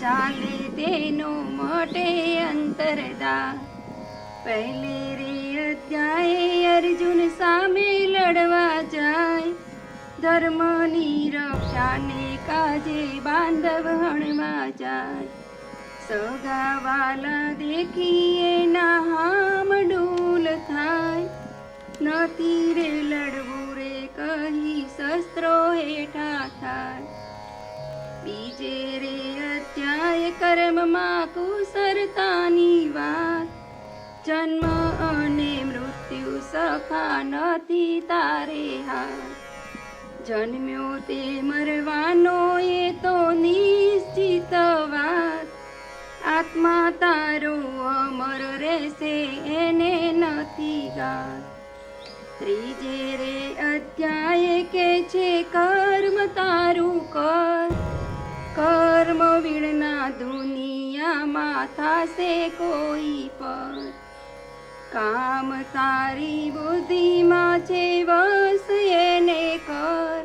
ચાલે તેનો મોટે અંતરદા પહેલે રે અધ્યાય અર્જુન સામે લડવા જાય. ધર્મની રક્ષાને કાજે બાંધવ હણવા જાય. સગાવાલા દેખીએ ના હામ ડૂલ થાય. નથી રે લડવું રે કહી શસ્ત્રો હેઠા થાય. બીજે રે અધ્યાય કર્મમાં કુસરતાની વાત. જન્મ અને મૃત્યુ સખા નથી તારે હા જન્મ્યો તે મરવાનો એ તો નિશ્ચિત વાત. આત્મા તારો અમર રહેશે એને નથી ગાત. ત્રીજે રે અધ્યાય કે છે કર્મ તારું કર. કર્મ વીણના દુનિયામાં થશે કોઈ પર કામ તારી બુદ્ધિમાં છે વસ એને કર.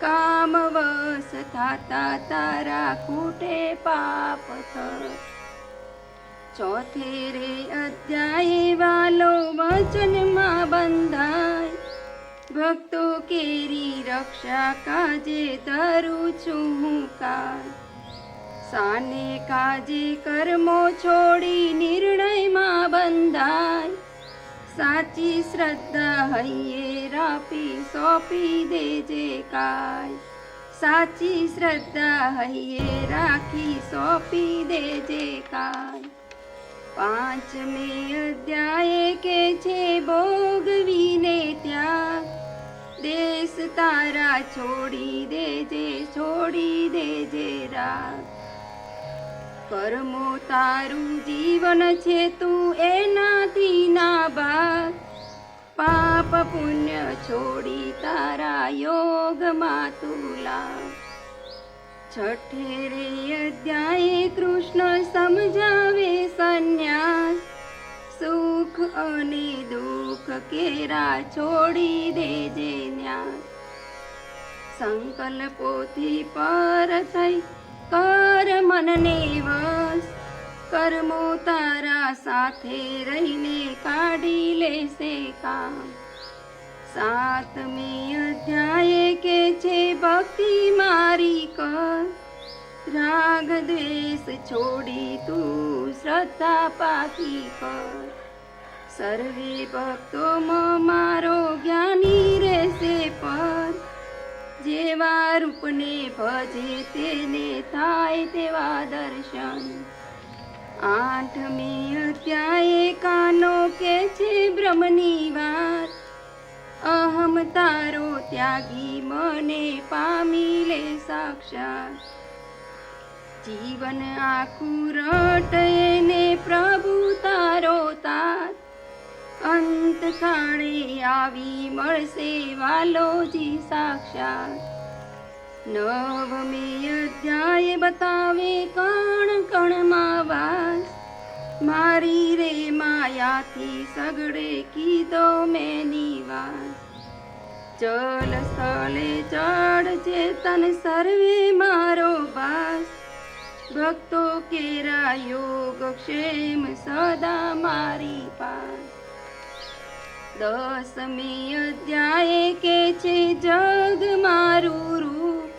કામ વસ થાતા તારા ખૂટે પાપ થર. ચોથે રે અધ્યાય વાલો વચનમાં બંધાય ભક્તો કેરી રક્ષા કાજે ધરું છું હું કાજ. સાને કાજે કર્મો છોડી નિર્ણયમાં બંધાય. સાચી શ્રદ્ધા હૈયે રાપી સોંપી દેજે કાય સાચી શ્રદ્ધા હૈયે રાખી સોંપી દેજે કાય પાંચમે અધ્યાય કે છે ભોગવીને ત્યાગ. તારા છોડી દેજે છોડી દેજે રાગ કર્મો તારું જીવન છે તું એનાથી ના ભાગ પાપ પુણ્ય છોડી તારા યોગમાં તુલા છઠે રે અધ્યાય કૃષ્ણ સમજાવે સંન્યાસ. સુખ અને દુઃખ કેરા છોડી દેજે ન્યાસ. સંકલ્પોથી પર થઈ. કર મનને વસ કર્મો તારા સાથે રહીને કાઢી લેશે કામ. સાતમી અધ્યાય કે છે, ભક્તિ મારી કર. રાગ દ્વેષ છોડી તું શ્રદ્ધા પાકી કર. સર્વે ભક્તોમાં મારો જ્ઞાની રહેશે પર. જેવા રૂપને ભજે તેને થાય તેવા દર્શન. આઠમી અધ્યાય કાનો કે છે બ્રહ્મની વાત. અહમ તારો ત્યાગી મને પામી લે સાક્ષાત. જીવન આખું રટ એને પ્રભુ અંત આવી મળશે વાલોજી સાક્ષાત. નવમી અધ્યાય બતાવે કણ કણમાં વાસ. મારી રે માયાથી સગડે કીધો મેં નિવાસ ચલ સ્થળે ચડ ચેતન સર્વે મારો વાસ ભક્તો કેરા યોગ ક્ષેમ સદા મારી પાસ. દસમી અધ્યાય કે છે જગ મારું રૂપ.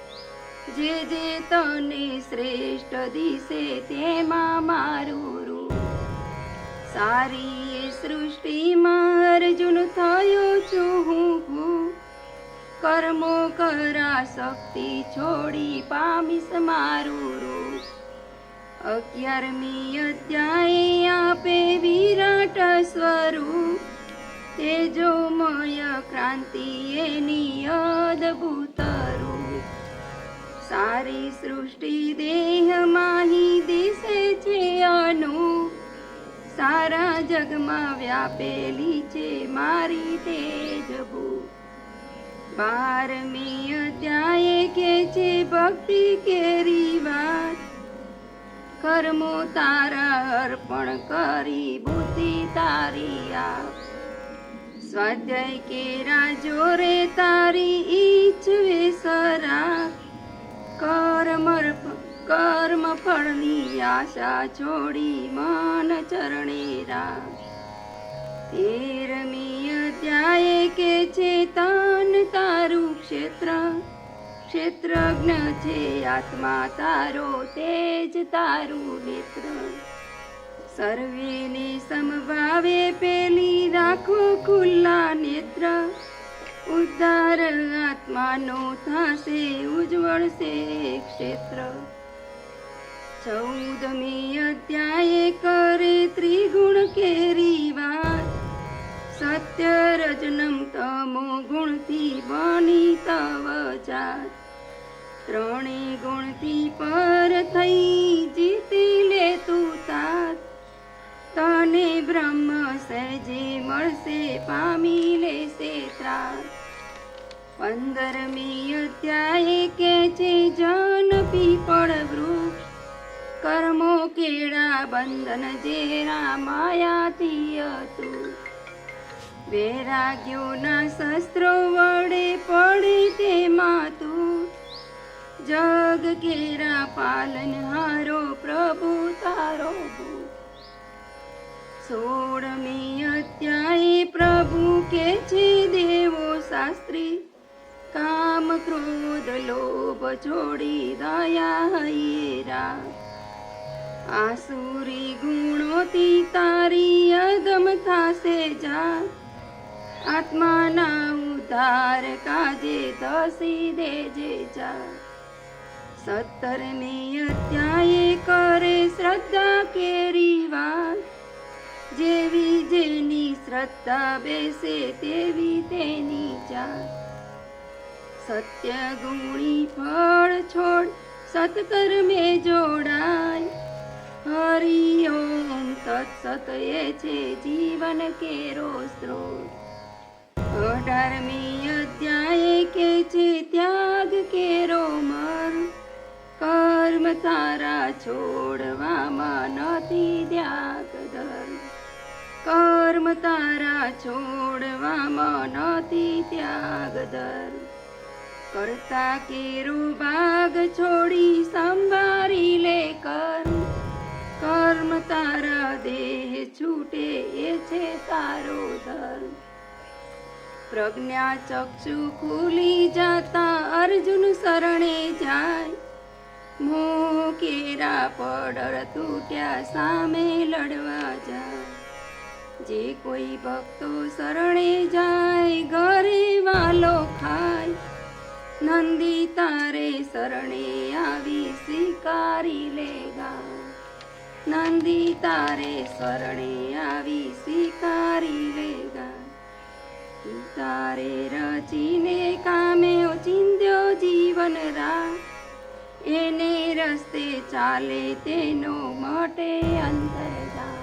જે જે તને શ્રેષ્ઠ દિશે તેમાં મારું રૂપ. સારી એ સૃષ્ટિમાં અર્જુન થયો છું હું કર્મો કરા શક્તિ છોડી પામીશ મારું રૂપ. અગિયારમી અધ્યાય આપે વિરાટ સ્વરૂપ. તેજોમય ક્રાંતિ એની અદભુત રૂપ. સારી સૃષ્ટિ દેહ હિ દિશે છે અનુ સારા જગમાં વ્યાપેલી છે મારી તેજભૂ બારમી અધ્યાય કે છે ભક્તિ કેરી વાત. કર્મો તારા અર્પણ કરી બુદ્ધિ તારી આપ. સ્વાધ્યાય કેરા જોરે તારી ઈચ્છવે સરા કર્મ કર્મ ફળની આશા છોડી મન ચરણે રા. તેરમી અધ્યાય કે છે તાન તારું ક્ષેત્ર. ક્ષેત્રજ્ઞ છે આત્મા તારો, તેજ તારું નેત્ર. સર્વેને સમભાવે પેલી રાખો ખુલ્લા નેત્ર. ઉદ્ધાર આત્માનો થશે, ઉજ્જવળશે ક્ષેત્ર. ચૌદમી અધ્યાય કરે ત્રિગુણ કેરી વાત. સત્ય રજનમ તમો ગુણથી બની તવ જાત. ત્રણે ગુણથી પર થઈ મળશે પામી લેશે ત્રાસ પંદરમી અધ્યાય કે છે જન પીપળ વૃક્ષ કર્મો કેળા બંધન જેરા માયાથી હતું વૈરાગ્યોના શસ્ત્રો વડે પડે તેમાં તું જગ કેરા પાલન હારો પ્રભુ તારો સોળમી શાસ્ત્રી, કામ ક્રોધ લોભ છોડી દયા હૈરા આસુરી ગુણોથી તારી અદમ થાશે જા. આત્માના ઉધાર કાજે દસી દેજે જા. સત્તરમી અધ્યાય કરે શ્રદ્ધા કેરી વાત. જેવી જેની શ્રદ્ધા બેસે તેવી તેની જાત. સત્ય ગુણી ફળ છોડ, સત્કર્મે જોડાય. હરિ ઓમ તત્સત, એ છે જીવન કેરો સ્ત્રોત. અઢારમી અધ્યાય કે છે ત્યાગ કેરો મર. કર્મ તારા છોડવામાં નથી ત્યાગ ધર્મ કર્મ તારા છોડવામાં નથી ત્યાગ દર. કરતા કેરો ભાગ છોડી સંભારી લે કર્મ કર્મ તારા દેહ છૂટે એ છે તારો ધર. પ્રજ્ઞા ચક્ષુ ખુલી જાતા અર્જુન શરણે જાય. મો કેરા પડર તૂટ્યા સામે લડવા જાય. જે કોઈ ભક્તો શરણે જાય ઘરે ખાય. નંદી તારે શરણે આવી સ્વીકારી લેગા નંદી તારે શરણે આવી સ્વીકારી લેગા તારે રચીને કામે ચિંત્યો જીવન રા એને રસ્તે ચાલે તેનો માટે અંતર